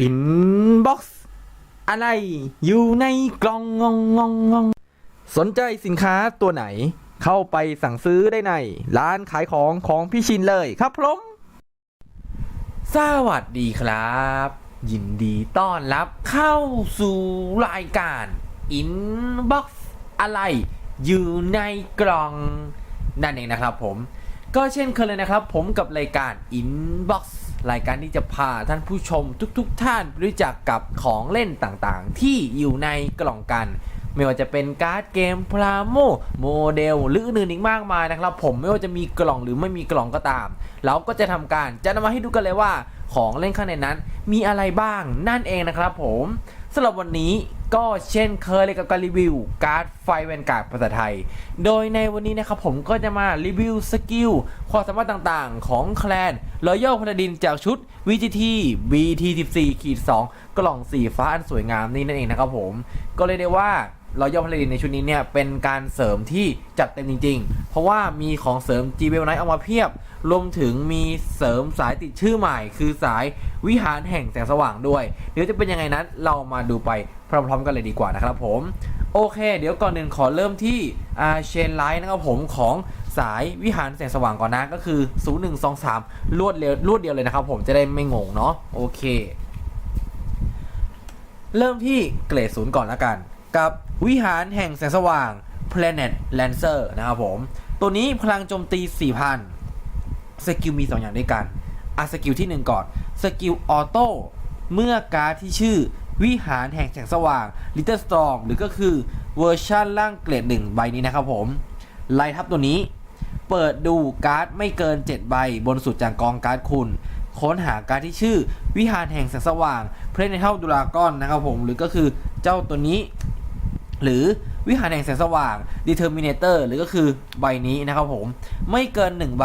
อินบ็อกซ์อะไรอยู่ในกล่องงองงองงองสนใจสินค้าตัวไหน เข้าไปสั่งซื้อได้ใน ร้านขายของของพี่ชินเลยครับผมสวัสดีครับ ยินดีต้อนรับเข้าสู่รายการ Inbox อกซ์อะไรอยู่ในกล่อง นั่นเองนะครับผม ก็เช่นเคยเลยนะครับผมกับรายการ Inbox รายการที่จะพาท่านผู้ชมทุกๆทท่านรู้จักกับของเล่นต่างๆ ที่อยู่ในกล่องกัน ไม่ว่าจะเป็นการ์ดเกมพลาโมโมเดลหรืออื่นๆอีกมากมายนะครับ ผมไม่ว่าจะมีกล่องหรือไม่มีกล่องก็ตาม เราก็จะทำการจะนำมาให้ดูกันเลยว่าของเล่นข้างในนั้น มีอะไรบ้างนั่นเองนะครับผมสำหรับวันนี้ ก็เช่นเคยเลยกับการรีวิว การ์ดไฟแวนการ์ดภาษาไทย โดยในวันนี้นะครับผมก็จะมารีวิวสกิลความสามารถต่างๆ ของแคลนรอยัลพลดินจากชุด VGT VT14-2 กล่องสีฟ้าอันสวยงามนี่นั่นเองนะครับผม ก็เลยได้ว่า ราย่อมผลิตในชุดนี้เนี่ยเป็นการเสริมที่จัดเต็มจริง ๆ เพราะว่ามีของเสริม g b l Night เอามาเพียบ รวมถึงมีเสริมสายติดชื่อใหม่ คือสายวิหารแห่งแสงสว่างด้วย เดี๋ยวจะเป็นยังไงนั้นเรามาดูไปพร้อมๆกันเลยดีกว่านะครับผม โอเค เดี๋ยวก่อนหนึ่งขอเริ่มที่อาเชนไลท์นะครับผมของสายวิหารแสงสว่างก่อนนะก็คือ 0123 รวดเร็วรวดเดียวเลยนะครับผมจะได้ไม่งงเนาะโอเค เริ่มที่เกรดศูนย์ก่อนละกัน กับ วิหารแห่งแสงสว่าง Planet Lancer นะครับผม ตัวนี้พลังโจมตี 4,000 สกิลมี 2 อย่างด้วยกันอะสกิลที่ 1 ก่อน สกิลออโต้ เมื่อการ์ดที่ชื่อวิหารแห่งแสงสว่าง Little Storm หรือก็คือเวอร์ชันล่างเกรด1ใบนี้นะครับผม ไล่ทับตัวนี้ เปิดดูการ์ดไม่เกิน 7 ใบบนสุดจากกองการ์ดคุณ ค้นหาการ์ดที่ชื่อวิหารแห่งแสงสว่าง p l a n e t a l Dragon นะครับผม หรือก็คือเจ้าตัวนี้ หรือวิหารแห่งแสงสว่าง Determinator หรือก็คือใบนี้นะครับผม ไม่เกิน 1 ใบ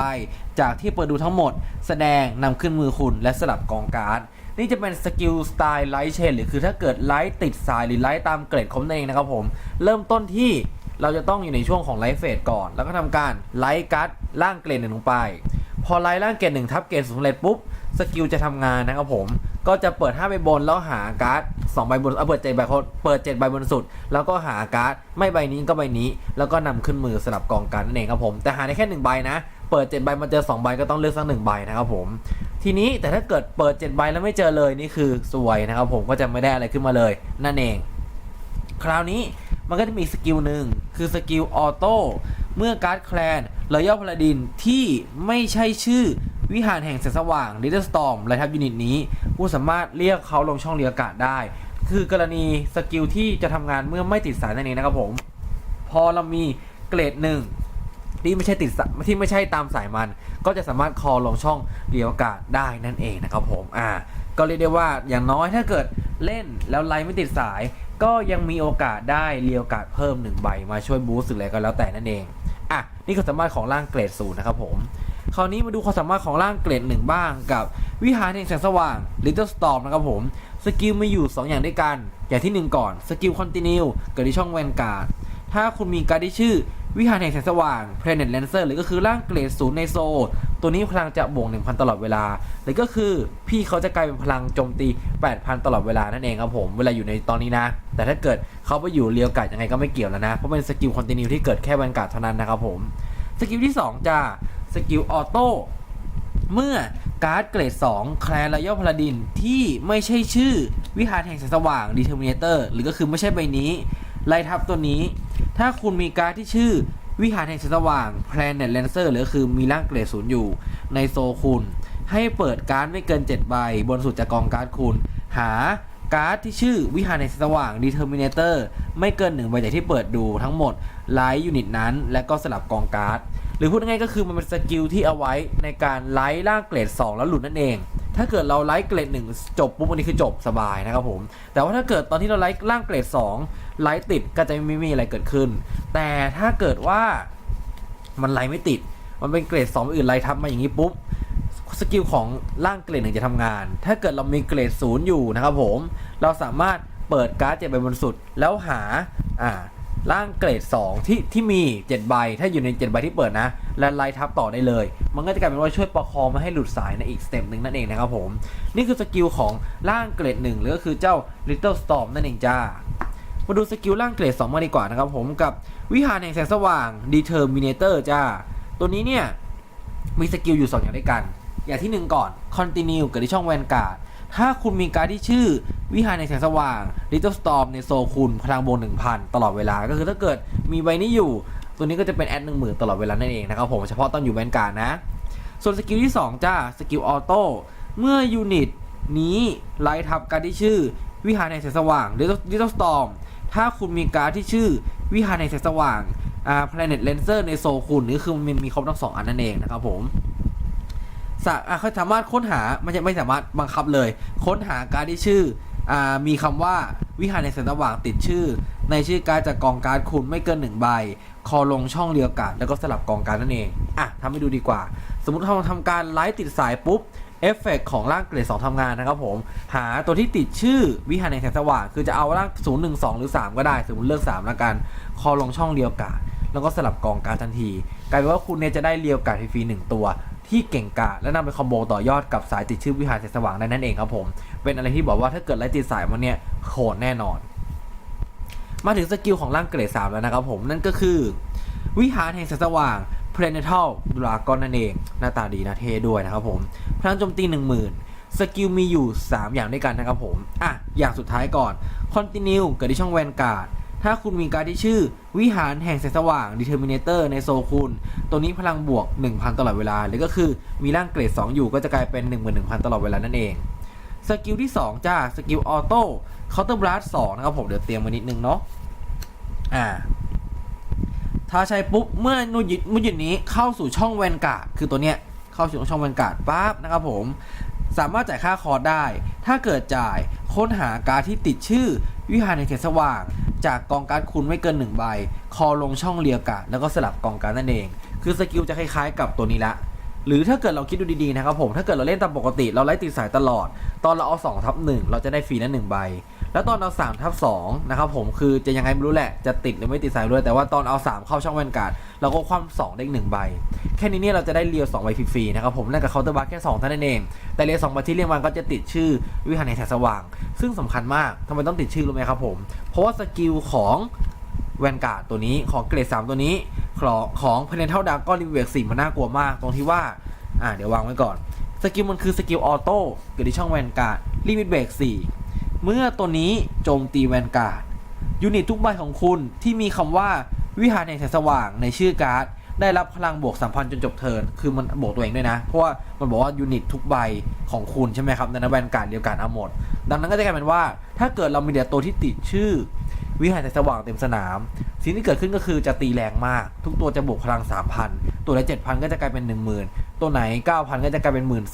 จากที่เปิดดูทั้งหมด แสดงนำขึ้นมือคุณและสลับกองการ์ดนี่จะเป็นสกิลสไตล์ไลท์เชนหรือคือถ้าเกิดไลท์ติดสายหรือไลท์ตามเกรดคอมนั่นเองนะครับผม เริ่มต้นที่เราจะต้องอยู่ในช่วงของไลท์เฟสก่อน แล้วก็ทำการไลท์การ์ดล่างเกรดหนึ่งลงไป พอไลท์ล่างเกรดหนึ่งทับเกรดสูงสำเร็จปุ๊บสกิลจะทำงานนะครับผม ก็จะเปิด5ใบบนแล้วหาการ์ด2ใบบนเอาเปิด7ใบคนเปิด7ใบบนสุด แล้วก็หาการ์ดไม่ใบนี้ก็ใบนี้ แล้วก็นำขึ้นมือสลับกองกันนั่นเองครับผมแต่หาได้แค่1ใบนะเปิด7ใบมาเจอ2ใบก็ต้องเลือกสักหนึ่งใบนะครับผมทีนี้แต่ถ้าเกิดเปิด7ใบแล้วไม่เจอเลยนี่คือสวยนะครับผมก็จะไม่ได้อะไรขึ้นมาเลย นั่นเอง คราวนี้มันก็จะมีสกิลหนึ่งคือสกิลออโต้เมื่อการ์ดแคลนรอยัลพลาดินที่ไม่ใช่ชื่อ วิหารแห่งแสงสว่าง Little Storm ไรทับยูนิตนี้ ผู้สามารถเรียกเขาลงช่องเรียกอากาศได้ คือกรณีสกิลที่จะทำงานเมื่อไม่ติดสายนั่นเองนะครับผม พอเรามีเกรดหนึ่งที่ไม่ใช่ติดที่ไม่ใช่ตามสายมัน ก็จะสามารถคอลงช่องเรียกอากาศได้นั่นเองนะครับผมอ่าก็เรียกได้ว่าอย่างน้อยถ้าเกิดเล่นแล้วไลน์ไม่ติดสาย ก็ยังมีโอกาสได้เรียกโอกาสเพิ่มหนึ่งใบมาช่วยบูสต์หรืออะไรก็แล้วแต่นั่นเองอะนี่ก็สามารถของร่างเกรดศูนย์นะครับผม คราวนี้มาดูความสามารถของร่างเกรดหนึ่งบ้างกับวิหารแห่งแสงสว่าง Little Storm นะครับผม สกิลมีอยู่ 2 อย่างด้วยกัน อย่างที่ 1 ก่อน สกิลคอนติเนียลเกิดที่ช่องแวนการ์ด ถ้าคุณมีการ์ดที่ชื่อวิหารแห่งแสงสว่าง Planet Lancer หรือก็คือร่างเกรดศูนย์ในโซ ตัวนี้พลังจะบวก 1,000 ตลอดเวลา หรือก็คือพี่เขาจะกลายเป็นพลังโจมตี 8,000 ตลอดเวลานั่นเองครับผม เวลาอยู่ในตอนนี้นะ แต่ถ้าเกิดเขาไปอยู่เรียวกัดยังไงก็ไม่เกี่ยวแล้วนะ เพราะเป็นสกิลคอนติเนียลที่เกิดแค่แวนการ์ดเท่านั้นนะครับผม สกิลที่ 2จะสกิลออโต้เมื่อการ์ดเกรด 2 แคลร์รอยัลพลาดินที่ไม่ใช่ชื่อวิหารแห่งแสงสว่าง Determinator หรือก็คือไม่ใช่ใบนี้ไล่ทับตัวนี้ ถ้าคุณมีการ์ดที่ชื่อวิหารแห่งแสงสว่าง Planet Lancer หรือก็คือมีร่างเกรดศูนย์อยู่ในโซคุณ ให้เปิดการ์ดไม่เกิน 7 ใบบนสุดจากกองการ์ดคุณ หา การ์ดที่ชื่อวิหารแห่งแสงสว่าง Determinator ไม่เกินหนึ่งใบจากที่เปิดดูทั้งหมดไลท์ยูนิตนั้น และก็สลับกองการ์ด หรือพูดง่ายๆก็คือมันเป็นสกิลที่เอาไว้ในการไลท์ร่างเกรด 2 แล้วหลุดนั่นเอง ถ้าเกิดเราไลท์เกรด 1 จบปุ๊บอันนี้คือจบสบายนะครับผม แต่ว่าถ้าเกิดตอนที่เราไลท์ร่างเกรด 2 ไลท์ติดก็จะไม่มีอะไรเกิดขึ้น แต่ถ้าเกิดว่ามันไลท์ไม่ติด มันเป็นเกรด 2 อื่นไลท์ทับมาอย่างนี้ปุ๊บ สกิลของร่างเกรดหนึ่งจะทำงาน ถ้าเกิดเรามีเกรดศูนย์อยู่นะครับผม เราสามารถเปิดการ์ดเจ็ดใบบนสุด แล้วหาอ่าร่างเกรด 2 ที่ที่มี 7 ใบ ถ้าอยู่ใน 7 ใบที่เปิดนะ และไล่ทับต่อได้เลย มันก็จะกลายเป็นว่าช่วยประคองไม่ให้หลุดสายในอีกสเต็ปหนึ่งนั่นเองนะครับผม นี่คือสกิลของร่างเกรด1หรือก็คือเจ้า Little Storm นั่นเองจ้า มาดูสกิลร่างเกรด2มาดีกว่านะครับผมกับวิหารแห่งแสงสว่าง Determinator จ้า ตัวนี้เนี่ยมีสกิลอยู่ 2 อย่างด้วยกัน อย่างที่ 1 ก่อน Continue เกิดที่ช่องแวนการ์ดถ้าคุณมีการดที่ชื่อวิหารในแสงสว่าง Little Storm ในโซคุณพลังบวก1,000 ตลอดเวลา ก็คือถ้าเกิดมีใบนี้อยู่ ตัวนี้ก็จะเป็นแอด10,000ตลอดเวลานั่นเองนะครับผมเฉพาะตอนอยู่แวนการ์ดนะ ส่วนสกิลที่ 2 จ้าสกิลออโต้เมื่อยูนิตนี้ไล่ทับการดที่ชื่อวิหารในแสงสว่าง Little Storm ถ้าคุณมีการดที่ชื่อวิหารในแสงสว่างอ่า Planet Lancer ในโซคุณนี่คือมันมีครบทั้งสองอันนั่นเองนะครับผม เขาสามารถค้นหาไม่ไม่สามารถบังคับเลย ค้นหาการที่ชื่ออมีคำว่าวิหารในแสงสว่างติดชื่อ ในชื่อการจากกองการคุณไม่เกินหนึ่งใบ คอลงช่องเรียวกาดแล้วก็สลับกองการนั่นเอง อะทำให้ดูดีกว่า สมมติเราทำการไลฟ์ติดสายปุ๊บเอฟเฟกของร่างเกรด2ทำงานนะครับผม หาตัวที่ติดชื่อวิหารในแสงสว่างคือจะเอาร่าง 0 1 2 หรือ 3 ก็ได้ สมมติเลือก3แล้วกัน คอลงช่องเรียวกาดแล้วก็สลับกองการทันที กลายเป็นว่าคุณเนี่ยจะได้เรียวกาดฟรีหนึ่งตัว ที่เก่งกาจและนำไปคอมโบต่อยอดกับสายติดชื่อวิหารแสงสว่างได้นั่นเองครับผม เป็นอะไรที่บอกว่าถ้าเกิดไล่ติดสายมันเนี่ยโหดแน่นอน มาถึงสกิลของร่างเกรด3แล้วนะครับผมนั่นก็คือ วิหารแห่งแสงสว่าง Planetal Dragon นั่นเอง หน้าตาดีนะเท่ด้วยนะครับผมพลังโจมตี 10,000 สกิลมีอยู่ 3 อย่างด้วยกันนะครับผม อะ อย่างสุดท้ายก่อน Continue เกิดที่ช่องแวนการ์ด ถ้าคุณมีการที่ชื่อวิหารแห่งแสงสว่าง Determinator ในโซคุณ ตัวนี้พลังบวก 1,000 ตลอดเวลา หรือก็คือมีร่างเกรด 2 อยู่ก็จะกลายเป็น 11,000 ตลอดเวลานั่นเอง สกิลที่ 2 จ้า สกิลออโต้ Counter Blast 2นะครับผมเดี๋ยวเตรียมมานิดนึงเนาะ อ่า ถ้าใช้ปุ๊บ เมื่อนูยิมุยินนี้เข้าสู่ช่องแวนการ์ดคือตัวเนี้ยเข้าสู่ช่องแวนการ์ดปั๊บนะครับผมสามารถจ่ายค่าคอร์สได้ ถ้าเกิดจ่ายค้นหาการที่ติดชื่อวิหารในเขตสว่าง จากกองการคุณไม่เกินหนึ่งใบ คอลงช่องเรียกการ์ดแล้วก็สลับกองการนั่นเอง คือสกิลจะคล้ายๆ กับตัวนี้ละ หรือถ้าเกิดเราคิดดูดีๆนะครับผม ถ้าเกิดเราเล่นตามปกติ เราไล่ติดสายตลอด ตอนเราเอา2ทับ1เราจะได้ฟรีนั้นหนึ่งใบ แล้วตอนเอา3ทับ2นะครับผมคือจะยังไงไม่รู้แหละจะติดหรือไม่ติดสายด้วยแต่ว่าตอนเอา 3 เข้าช่องแวนการ์ดเราก็คว่ำ2ได้หนึ่งใบ แค่นี้เนี่ยเราจะได้เรียว2ใบฟรีๆนะครับผมนั่นกับเคาน์เตอร์บัคแค่2เท่านั้นเอง แต่เรียว2ใบที่เรียงมันก็จะติดชื่อวิหารในแสงสว่าง ซึ่งสำคัญมากทำไมต้องติดชื่อรู้ไหมครับผมเพราะว่าสกิลของแวนการ์ดตัวนี้ของเกรด3ตัวนี้ของของพเนเทลดาร์ก้อนรีเวกสี่มันน่ากลัวมาก ตรงที่ว่าอ่าเดี๋ยววางไว้ก่อนสกิลมันคือสกิลออโต้เกิดที่ช่องแวนการ์ดลิมิตเบรก4 เมื่อตัวนี้โจมตีแวนการ์ดยูนิตทุกใบของคุณที่มีคำว่าวิหารแห่งแสงสว่างในชื่อการ์ดได้รับพลังบวก3,000จนจบเทิร์นคือมันบวกตัวเองด้วยนะ เพราะว่ามันบอกว่ายูนิตทุกใบของคุณใช่ไหมครับในนั้นแวนการ์ดเดียวกันเอาหมด ดังนั้นก็จะกลายเป็นว่า ถ้าเกิดเรามีเดียตัวที่ติดชื่อ วิหารแสงสว่างเต็มสนาม สิ่งที่เกิดขึ้นก็คือจะตีแรงมาก ทุกตัวจะบวกพลัง 3,000 ตัวละ7,000 ก็จะกลายเป็น 10,000 ตัวไหน 9,000 ก็จะกลายเป็น 1 2ื่น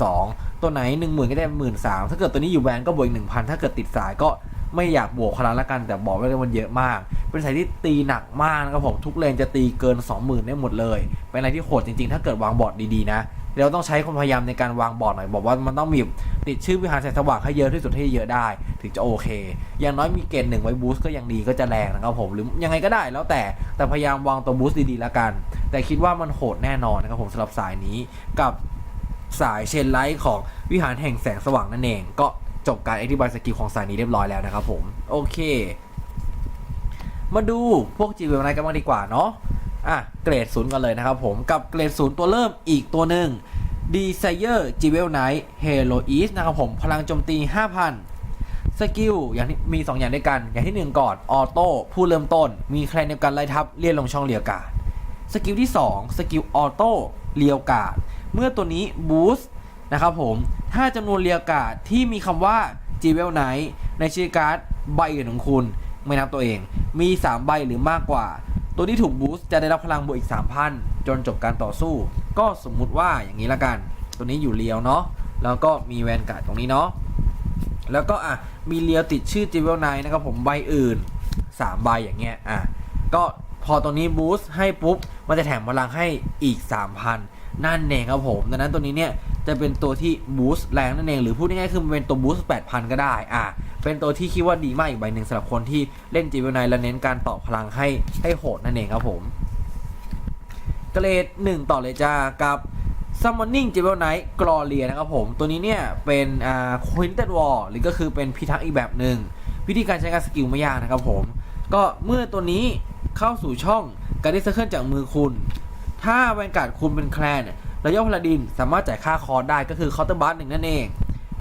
ตัวไหน 10,000 ก็จะเป็น13,000ถ้าเกิดตัวนี้อยู่แวนก็บวกอีก1,000ถ้าเกิดติดสายก็ไม่อยากบวกคลาละกันแต่บอกไว้เลยมันเยอะมาก เป็นสายที่ตีหนักมากนะครับผมทุกเลนจะตีเกิน 20,000 ได้หมดเลย เป็นอะไรที่โหดจริงๆ ถ้าเกิดวางบอร์ดดีๆนะ เราต้องใช้ความพยายามในการวางบอร์ดหน่อยบอกว่ามันต้องมีติดชื่อวิหารแสงสว่างให้เยอะที่สุดให้เยอะได้ ถึงจะโอเค อย่างน้อยมีเกณฑ์หนึ่งไว้บูสต์ก็ยังดีก็จะแรงนะครับผมหรือยังไงก็ได้แล้วแต่แต่พยายามวางตัวบูสต์ดีๆแล้วกัน แต่คิดว่ามันโหดแน่นอนนะครับผมสำหรับสายนี้กับสายเชนไลท์ของวิหารแห่งแสงสว่างนั่นเอง ก็จบการอธิบายสกิลของสายนี้เรียบร้อยแล้วนะครับผมโอเค มาดูพวกจีเวลไนกันบ้างดีกว่าเนาะ อะเกรดศูนย์กันเลยนะครับผมกับเกรดศูนย์ตัวเริ่มอีกตัวหนึ่ง Desire Jewel Knight Halo East นะครับผมพลังโจมตี 5,000 สกิลอย่างที่มี 2 อย่างด้วยกัน อย่างที่ 1 ก่อน ออโต้ผู้เริ่มต้น มีใครในการไล่ทับเลียนลงช่องเลียวกาดสกิลที่ 2 สกิลออโต้เลียวกาดเมื่อตัวนี้บูสต์นะครับผมถ้าจำนวนเลียวกาดที่มีคำว่า Jewel Knight ในชื่อการ์ดใบอื่นของคุณ ไม่นับตัวเอง มี 3 ใบหรือมากกว่า ตัวที่ถูกบูสต์จะได้รับพลังบวกอีก 3,000 จนจบการต่อสู้ ก็สมมุติว่าอย่างนี้ละกัน ตัวนี้อยู่เลียวเนาะแล้วก็มีแวนการ์ดตรงนี้เนาะแล้วก็อะมีเลียวติดชื่อจิเวลไนนะครับผมใบอื่น3ใบอย่างเงี้ยอะก็พอตรงนี้บูสต์ให้ปุ๊บมันจะแถมพลังให้อีก 3,000 นั่นเองครับผมดังนั้นตัวนี้เนี่ยจะเป็นตัวที่บูสต์แรงนั่นเองหรือพูดง่ายๆคือมันเป็นตัวบูสต์8,000 ก็ได้อะ เป็นตัวที่คิดว่าดีมากอีกใบหนึ่งสำหรับคนที่เล่นจีเวลไนและเน้นการต่อพลังให้ให้โหดนั่นเองครับผมเกรด1ต่อเลยจ้ากับ Summoning j e w e l Knight Gloria นะครับผม ตัวนี้เนี่ยเป็นอ่า Quintet War หรือก็คือเป็นพิทักษ์อีกแบบหนึ่ง วิธีการใช้การสกิลไม่ยากนะครับผม ก็เมื่อตัวนี้เข้าสู่ช่องการดิสเคิลจากมือคุณ ถ้าแวนการ์ดคุณเป็นแคลนระยะพลาดินสามารถจ่ายค่าคอร์ได้ก็คือเคาน์เตอร์บัสหนึ่งนั่นเอง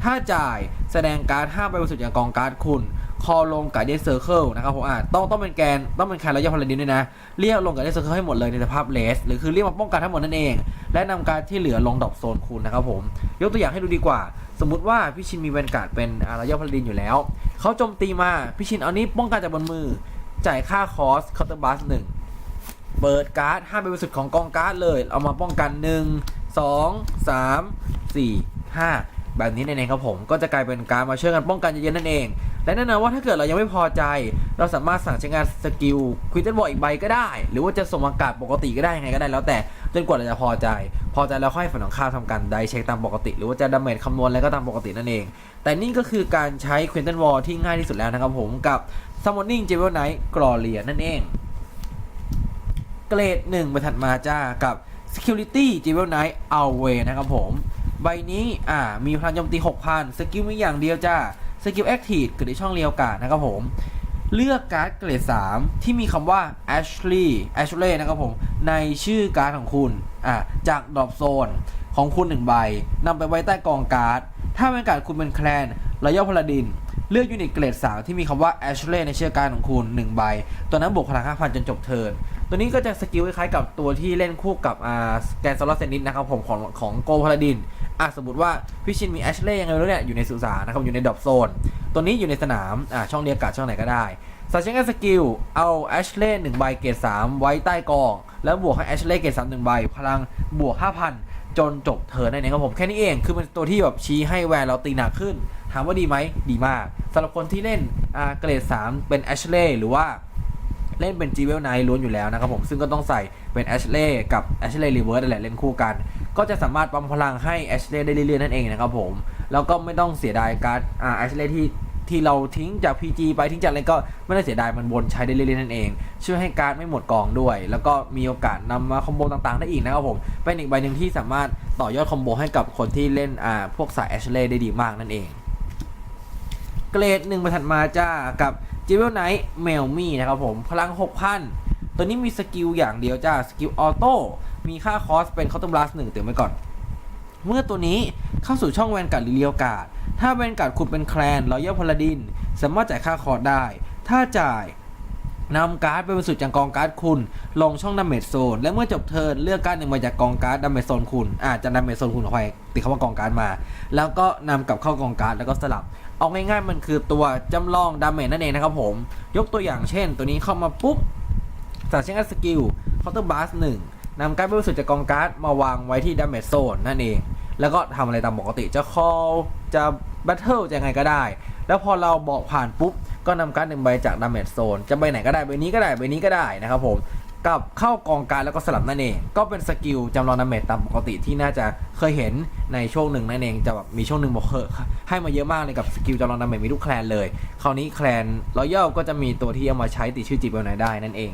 ถ้าจ่ายแสดงการห้ามไปบริสุทธิ์อย่างกองการ์ดคุณ คอลงกับเดนเซอร์เคิลนะครับผมอ่าต้องต้องเป็นแกนต้องเป็นแคนระยะพลาดินด้วยนะ เรียกลงกับเดนเซอร์เคิลให้หมดเลยในสภาพเลสหรือคือเรียกมาป้องกันทั้งหมดนั่นเอง และนำการที่เหลือลงดรอปโซนคุณนะครับผม ยกตัวอย่างให้ดูดีกว่า สมมติว่าพี่ชินมีแวนการ์ดเป็นอาระยะพลาดินอยู่แล้วเขาโจมตีมาพี่ชินเอานี้ป้องกันจากบนมือ จ่ายค่าคอสคาน์เตอร์บัสหนึ่งเปิดการ์ดห้ามเป็นบริสุทธิ์ของกองการ์ดเลย เอามาป้องกัน1 2 3 4 5 แบบนี้นั่นเองครับผมก็จะกลายเป็นการมาช่วยกันป้องกันเย็นๆนั่นเอง และแน่นอนว่าถ้าเกิดเรายังไม่พอใจ เราสามารถสั่งใช้งานสกิลควิตเตอร์บอลอีกใบก็ได้ หรือว่าจะส่งอากาศปกติก็ได้ยังไงก็ได้แล้วแต่จนกว่าเราจะพอใจ พอใจแล้วค่อยฝันของข้ามทำการได้เช็คตามปกติ หรือว่าจะดาเมจคำนวณอะไรก็ตามปกตินั่นเอง แต่นี่ก็คือการใช้ควินตันวอลที่ง่ายที่สุดแล้วนะครับผมกับ Summoning j e w e l Knight Gloria นั่นเองเกรด1ไปถัดมาจ้ากับ Security Jewel Knight Away นะครับผม ใบนี้อ่ามีพลังโจมตี6,000สกิลมีอย่างเดียวจ้าสกิล Active เกิดในช่องเรียวกาดนะครับผม เลือกการ์ดเกรด 3 ที่มีคำว่า Ashley Ashley นะครับผมในชื่อการ์ดของคุณอ่าจากดรอปโซนของคุณ 1 ใบนำไปไว้ใต้กองการ์ด ถ้าเป็นการ์ดคุณเป็นแคลนระยะพลาดิน เลือกยูนิตเกรด 3 ที่มีคำว่า Ashley ในชื่อการ์ดของคุณ 1 ใบ ตัวนั้นบวกพลัง5,000จนจบเทิร์น ตัวนี้ก็จะสกิลคล้ายๆกับตัวที่เล่นคู่กับอ่าแกนซอลเซนิดนะครับผมของของโกพาลาดินอะสมมติว่าพี่ชินมีแอชเล่ยังไงรู้เนี่ยอยู่ในสุสานนะครับอยู่ในดอปโซน ตัวนี้อยู่ในสนามอ่าช่องเรียกการ์ดช่องไหนก็ได้สัญชาตสกิลเอาแอชเล่หนึ่งใบเกรด3ไว้ใต้กอง แล้วบวกให้แอชเล่เกรด3หนึ่งใบ พลังบวก5,000จนจบเทิร์นนั่นครับผมแค่นี้เองคือเป็นตัวที่แบบชี้ให้แวนเราตีหนักขึ้น ถามว่าดีไหมดีมากสำหรับคนที่เล่นเกรด3เป็นแอชเล่หรือว่า เล่นเป็น g ีเวลไนล้วนอยู่แล้วนะครับผมซึ่งก็ต้องใส่เป็นแอชเล่กับแอชเล่รีเวิร์สนั่นแหละเล่นคู่กัน ก็จะสามารถปั๊มพลังให้แอชเล่ได้เรื่อยๆนั่นเองนะครับผมแล้วก็ไม่ต้องเสียดายการอ่าแอชเล่ที่ที่เราทิ้งจาก PG ไปทิ้งจากอะไรก็ไม่ได้เสียดายมันวนใช้ได้เรื่อยๆนั่นเอง ช่วยให้การไม่หมดกองด้วย แล้วก็มีโอกาสนำมาคอมโบต่างๆได้อีกนะครับผมเป็นอีกใบหนึ่งที่สามารถต่อยอดคอมโบให้กับคนที่เล่นอ่าพวกสายแอชเล่ได้ดีมากนั่นเอง เกรดหนึ่งมาถัดมาจ้ากับ จิเวลไนท์เมลมี่นะครับผม พลัง 6,000 ตัวนี้มีสกิลอย่างเดียวจ้า สกิลออโต้มีค่าคอสเป็นคอ u ต t บลัสหนึ่งเตือนไว้ก่อน เมื่อตัวนี้เข้าสู่ช่องแวนการ์ดหรือเลียวการ์ดถ้าแวนการ์ดคุณเป็นแคลนรอยัลพลาดิน สามารถจ่ายค่าคอร์สได้ ถ้าจ่ายนำการ์ดไปบรรจุจากกองการ์ดคุณ ลงช่องดาเมจโซน และเมื่อจบเทิร์นเลือกการ์ดหนึ่งมาจากกองการ์ดดาเมจโซนคุณอาจจะดาเมจโซนคุณออกไปติดคำว่ากองการ์ดมา แล้วก็นำกลับเข้ากองการ์ดแล้วก็สลับ เอาง่ายๆมันคือตัวจำลองดาเมจนั่นเองนะครับผม ยกตัวอย่างเช่น ตัวนี้เข้ามาปุ๊บสั่งใช้งานสกิลเคาน์เตอร์บาสหนึ่งนำการ์ดไปบรรจุจากกองการ์ดมาวางไว้ที่ดาเมจโซนนั่นเอง แล้วก็ทำอะไรตามปกติจะ call จะ battle จะยังไงก็ได้ แล้วพอเราบอกผ่านปุ๊บ ก็นำการ์ดหนึ่งใบจากดาเมจโซนจะใบไหนก็ได้ใบนี้ก็ได้ใบนี้ก็ได้นะครับผม กับเข้ากองการแล้วก็สลับนั่นเอง ก็เป็นสกิลจำลองดาเมจตามปกติที่น่าจะเคยเห็นในช่วงหนึ่งนั่นเองจะแบบมีช่วงหนึ่งบอกเคยให้มาเยอะมากเลยกับสกิลจำลองดาเมจมีทุกแคลนเลย คราวนี้แคลนรอยัลก็จะมีตัวที่เอามาใช้ติดชื่อจีบเวลไนได้นั่นเอง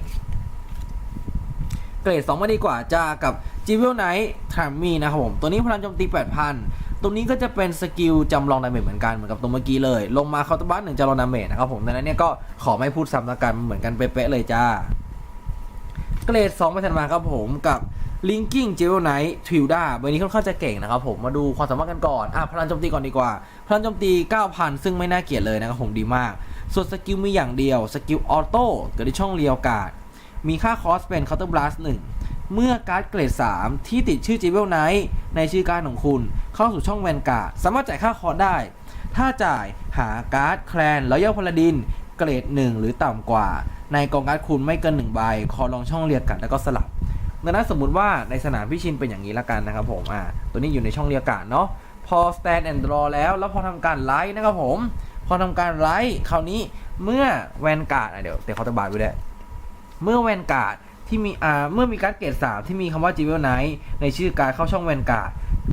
เกรด2มาดีกว่าจะกับจีเวลไนท์ทรัมมี่นะครับผม ตัวนี้พลังโจมตี 8,000ตรงนี้ก็จะเป็นสกิลจำลองดาเมจเหมือนกันเหมือนกับตัวเมื่อกี้เลย ลงมาเคาน์เตอร์บัสหนึ่งจำลองดาเมจนะครับผมดังนั้นเนี่ยก็ขอไม่พูดซ้ำละกันเหมือนกันเป๊ะเลยจ้า เกรด2ไปถัดมาครับผมกับ Linking j e w e l Knight Tilda ใบนี้ค่อนข้างจะเก่งนะครับผมมาดูความสามารถกันก่อนอะพลังโจมตีก่อนดีกว่า พลังโจมตี 9,000 ซึ่งไม่น่าเกลียดเลยนะครับผมดีมาก ส่วนสกิลมีอย่างเดียว สกิลออโต้เกิดที่ช่องเรียวกาดมีค่าคอสเป็น Counter Blast 1เมื่อการ์ดเกรด 3 ที่ติดชื่อ j e w e l Knight ในชื่อการ์ดของคุณ เข้าสู่ช่องแวนการ์ดสามารถจ่ายค่าคอสได้ ถ้าจ่ายหาการ์ดแคลนรอยัลพลาดินเกรด 1 หรือต่ำกว่า ในกองการ์ดคุณไม่เกิน1ใบคอลองช่องเรียกกัดแล้วก็สลับดังนั้นสมมุติว่าในสนามพี่ชินเป็นอย่างนี้ละกันนะครับผมอ่าตัวนี้อยู่ในช่องเรียกการ์ดเนาะพอ stand and draw แล้วแล้วพอทำการไลท์นะครับผม พอทำการไลท์คราวนี้เมื่อแวนการ์ดเดี๋ยวเดี๋ยวเขาจะบาดไว้ด้วยเมื่อแวนการ์ดที่มีอ่าเมื่อมีการ์ดเกรดสามที่มีคำว่า j e w e l Knight ในชื่อการเข้าช่องแวนการ์ด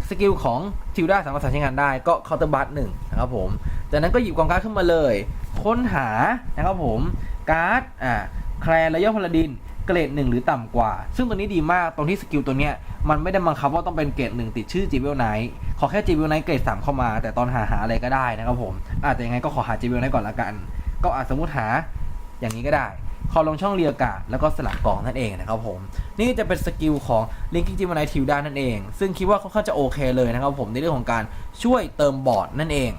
สกิลของทิวด้าสามารถใช้งานได้ก็เคาน์เตอร์บัตหนึ่งนะครับผม จากนั้นก็หยิบกองการ์ดขึ้นมาเลย ค้นหานะครับผม การ์ดอ่าแคลร์และย่อพลาดินเกรดหนึ่งหรือต่ำกว่า ซึ่งตัวนี้ดีมากตรงที่สกิลตัวเนี้ยมันไม่ได้บังคับว่าต้องเป็นเกรดหนึ่งติดชื่อจีเวลไนท์ขอแค่จีเวลไนท์เกรดสามเข้ามา แต่ตอนหาหาอะไรก็ได้นะครับผมอาจจะแต่ยังไงก็ขอหาจีเวลไนท์ก่อนละกัน ก็อาจสมมติหาอย่างนี้ก็ได้คอลงช่องเรียกาแล้วก็สลับกล่องนั่นเองนะครับผม นี่จะเป็นสกิลของ Linking g e m i n i Tilda นั่นเอง ซึ่งคิดว่าค่อนข้างจะโอเคเลยนะครับผมในเรื่องของการช่วยเติมบอร์ดนั่นเอง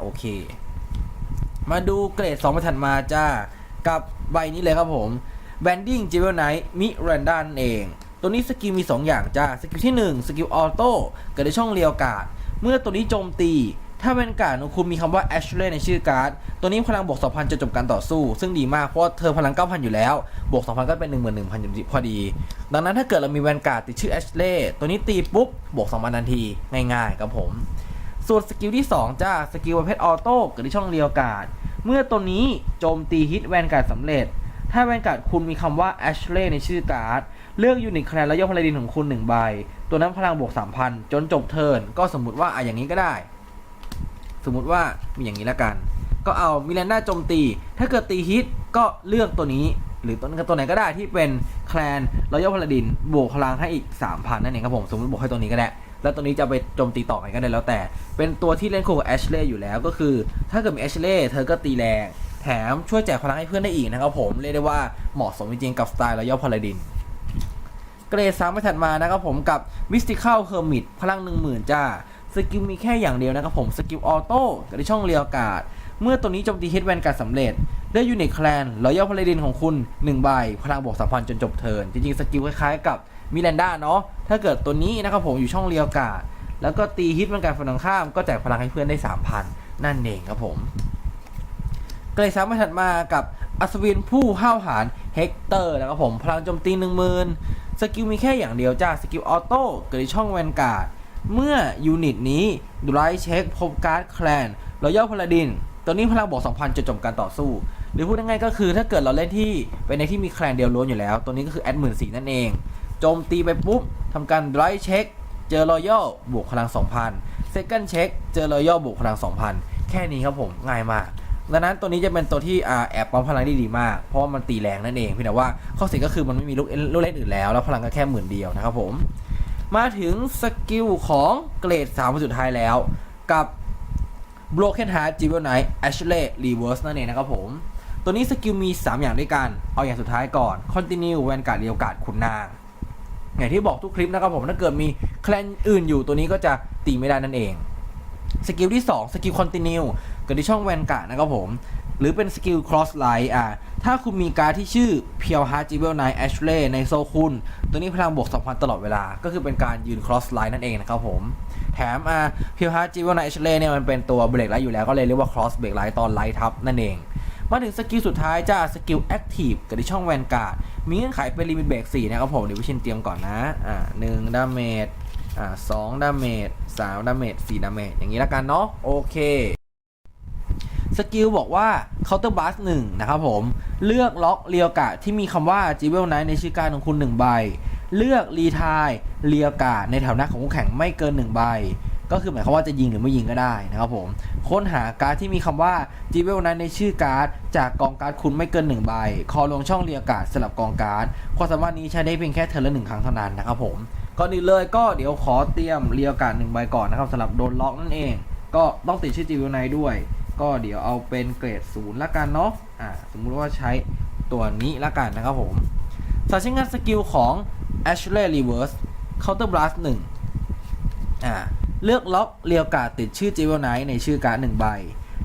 โอเค มาดูเกรด2มาถัดมาจ้า กับใบนี้เลยครับผม Banding j e w e l Knight Miranda นั่นเอง ตัวนี้สกิลมี 2 อย่างจ้า สกิลที่ 1 สกิลออโต้เกิดในช่องเรียวการ์ดเมื่อตัวนี้โจมตี ถ้าเป็นการ์ดของคุณมีคำว่า Ashley ในชื่อการ์ด ตัวนี้พลังบวก 2,000 จะจบการต่อสู้ ซึ่งดีมาก เพราะเธอพลัง 9,000 อยู่แล้ว บวก 2,000 ก็เป็น 11,000อยู่พอดี ดังนั้นถ้าเกิดเรามีแวนการ์ดติดชื่อ Ashley ตัวนี้ตีปุ๊บบวก 2,000 ทันที ง่ายๆครับผม ส่วนสกิลที่ 2 จ้า สกิลประเภทออโต้เกิดที่ช่องเรียวกาด เมื่อตัวนี้โจมตีฮิตแวนการ์ดสำเร็จ ถ้าแวนการ์ดคุณมีคำว่า Ashley ในชื่อการ์ด เลือกยูนิตคะแนนและย่อพลาดินของคุณ 1 ใบ ตัวนั้นพลังบวก 3,000 จนจบเทิร์น ก็สมมติว่าอะอย่างนี้ก็ได้ สมมติว่ามีอย่างนี้แล้วกัน ก็เอามิเลนดาโจมตี ถ้าเกิดตีฮิตก็เลือกตัวนี้ หรือตัวนั้นตัวไหนก็ได้ที่เป็นแคลนรอยัลพลาดินบวกพลังให้อีก3,000นั่นเองครับผม สมมติบวกให้ตัวนี้ก็ได้ แล้วตัวนี้จะไปโจมตีต่อไปก็ได้แล้วแต่ เป็นตัวที่เล่นคู่กับแอชเล่อยู่แล้วก็คือ ถ้าเกิดมีแอชเล่เธอก็ตีแรงแถมช่วยแจกพลังให้เพื่อนได้อีกนะครับผมเรียกได้ว่าเหมาะสมจริงๆกับสไตล์รอยัลพลาดินเกรดสามไปถัดมานะครับผมกับ Mystical Hermit พลัง10,000จ้าสกิลมีแค่อย่างเดียวนะครับผมสกิลออโต้กับช่องเรียวการ์ดเมื่อตัวนี้โจมตีเฮิตแวนการ์ดสำเร็จได้ยูนิตแคลนรอยัลพลาดินของคุณ1ใบพลังบวก3,000จนจบเทิร์นจริงๆสกิลคล้ายๆกับ มิแลนดาเนาะถ้าเกิดตัวนี้นะครับผมอยู่ช่องเรียวกาดแล้วก็ตีฮิตแวนการฝั่งตรงข้ามก็แจกพลังให้เพื่อนได้ 3,000 นั่นเองครับผมเกรดสามาถัดมากับอัศวินผู้ห้าวหาญเฮกเตอร์นะครับผม พลังโจมตีหนึ่งหมื่นสกิลมีแค่อย่างเดียวจ้าสกิลออโต้เกิดในช่องแวนการ์ดเมื่อยูนิตนี้ดูไลท์เช็คพบการ์ดแคลนรอยัลพลาดิน ตัวนี้พลังบวก2,000จะจบการต่อสู้ หรือพูดง่ายๆก็คือถ้าเกิดเราเล่นที่เป็นในที่มีแคลนเดียวล้วนอยู่แล้ว ตัวนี้ก็คือแอดหมื่นสี่นั่นเอง โจมตีไปปุ๊บทำการไลท์เช็ค เจอรอยัลบวกพลัง 2,000เซคันด์เช็ค เจอรอยัลบวกพลัง 2,000 แค่นี้ครับผมง่ายมากดังนั้นตัวนี้จะเป็นตัวที่อ่าแอบปั๊มพลังได้ดีมาก เพราะว่ามันตีแรงนั่นเองพียงแต่ว่าข้อเสียก็คือมันไม่มีลูกลูกเล่นอื่นแล้ว แล้วพลังก็แค่หมื่นเดียวนะครับผม มาถึงสกิลของเกรด3คนสุดท้ายแล้ว กับ Broken Heart j e w e l Knight Ashley Reverse นั่นเองนะครับผม ตัวนี้สกิลมี 3 อย่างด้วยกัน เอาอย่างสุดท้ายก่อน Continue แวนการ์ดเรียวการ์ดคุณนาง อย่างที่บอกทุกคลิปนะครับผมถ้าเกิดมีแคลนอื่นอยู่ตัวนี้ก็จะตีไม่ได้นั่นเองสกิลที่ 2 สกิล Continue เกิดที่ช่องแวนกาดนะครับผม หรือเป็นสกิล Cross Line อะถ้าคุณมีการที่ชื่อ Pure Heart j e w e l Knight Ashley ในโซคุณ ตัวนี้พลังบวก 2,000 ตลอดเวลา ก็คือเป็นการยืน Cross Line นั่นเองนะครับผม แถมอะ Pure Heart j e w e l Knight Ashley เนี่ยมันเป็นตัวเบรกไลท์อยู่แล้วก็เลยเรียกว่า Cross Break Line ตอนไลท์ทับนั่นเอง มาถึงสกิลสุดท้ายจ้าสกิล Active กับที่ช่องแวนการ์ด มีเงื่อนไขเป็นลิมิตเบรก4นะครับผมเดี๋ยววิชินเตรียมก่อนนะอ่าหนึ่งดาเมจอ่าสองดาเมจสามดาเมจสี่ดาเมจอย่างนี้ละกันเนาะโอเคสกิลบอกว่า Counter Blast 1นะครับผม เลือกล็อกเรียวกะที่มีคำว่า j e w e l Knight ในชื่อการของคุณ 1 ใบ เลือกรีทายเรียวกะในแถวหน้าของคู่แข่งไม่เกิน 1 ใบ ก็คือหมายความว่าจะยิงหรือไม่ยิงก็ได้นะครับผม ค้นหาการ์ดที่มีคำว่า j e w e l Knight ในชื่อการ์ดจากกองการ์ดคุณไม่เกิน1ใบ คอลงช่องเรียวกะสลับกองการ์ด ความสามารถนี้ใช้ได้เพียงแค่เทอร์ละหนึ่งครั้งเท่านั้นนะครับผมก่อนอื่นเลยก็เดี๋ยวขอเตรียมเรียวกะหนึ่งใบก่อนนะครับสำหรับโดนล็อกนั่นเอง ก็ต้องติดชื่อ j e w e l Knight ด้วย ก็เดี๋ยวเอาเป็นเกรดศูนย์ละกันเนาะ อ่า สมมุติว่าใช้ตัวนี้ละกันนะครับผมสายใช้งานสกิลของ Ashley Reverse Counter Blast 1อ่า เลือกล็อกเรียวกาดติดชื่อ j e w e l Knight ในชื่อการ์ดหนึ่งใบ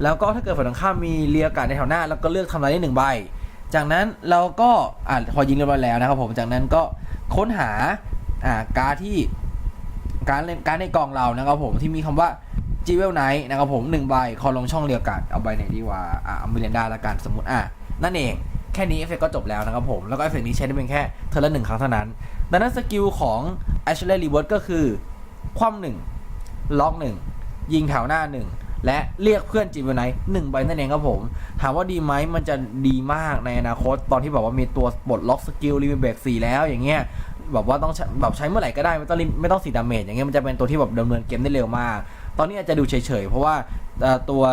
แล้วก็ถ้าเกิดฝั่งตรงข้ามมีเรียวกาดในแถวหน้าแล้วก็เลือกทำลายได้หนึ่งใบ จากนั้นเราก็อ่าพอยิงเรียบร้อยแล้วนะครับผมจากนั้นก็ค้นหาอ่าการ์ดที่การเล่นการดในกองเรานะครับผมที่มีคำว่าจีเวลไนท์นะครับผมหนึ่งใบคอลงช่องเรียวกัดเอาใบไหนดีวะอะเอามิเรนดาละกันสมมติอะนั่นเองแค่นี้เอฟเฟกก็จบแล้วนะครับผมแล้วก็เอฟเฟกนี้ใช้ได้เพียงแค่เทอร์ละหนึ่งครั้งเท่านั้น ดังนั้นสกิลของ a s h l e y Reverse ก็คือคว่ำหนึ่ง ล็อกหนึ่งยิงแถวหน้าหนึ่งและเรียกเพื่อนจีเวลไนท์หนึ่งใบนั่นเองครับผม ถามว่าดีไหมมันจะดีมากในอนาคต ตอนที่แบบว่ามีตัวปลดล็อกสกิลรีเบรกสี่แล้วอย่างเงี้ยแบบว่าต้องแบบใช้เมื่อไหร่ก็ได้ ไม่ต้องไม่ต้องสีดาเมจอย่างเงี้ยมันจะเป็นตัวที่แบบดำเนินเกมได้เร็วมาก ตอนนี้อาจจะดูเฉยๆ เพราะว่าตัว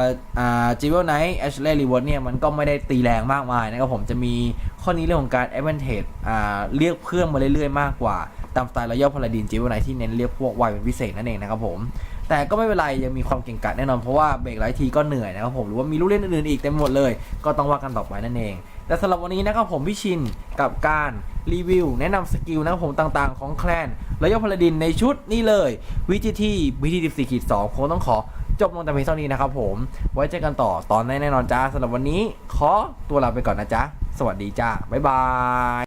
จิวเวลไนท์แอชเลย์รีเวิร์ดเนี่ยมันก็ไม่ได้ตีแรงมากมายนะครับผมจะมีข้อนี้เรื่องของการ a d v a n t a g e อ่าเรียกเพื่อนมาเรื่อยๆ มากกว่า ตามสไตล์รอยัลพาราดินจิวเวลไนที่เน้นเรียกพวกไวเป็นพิเศษนั่นเองนะครับผม แต่ก็ไม่เป็นไรยังมีความเก่งกาจแน่นอนเพราะว่าเบรกหลายทีก็เหนื่อยนะครับผมหรือว่ามีลูกเล่นอื่นๆอีกเต็มหมดเลย ก็ต้องว่ากันต่อไปนั่นเอง แต่สำหรับวันนี้นะครับผมพี่ชินกับการรีวิวแนะนำสกิลนะครับผมต่างๆ ของแคลนรอยัลพาราดินในชุดนี้เลย VGT BT 14ขีด2คงต้องขอจบลงแต่เพียงเท่านี้นะครับผม ไว้เจอกันต่อตอนแน่แน่นอนจ้าสำหรับวันนี้ ขอตัวลาไปก่อนนะจ๊ะ สวัสดีจ้า บ๊ายบาย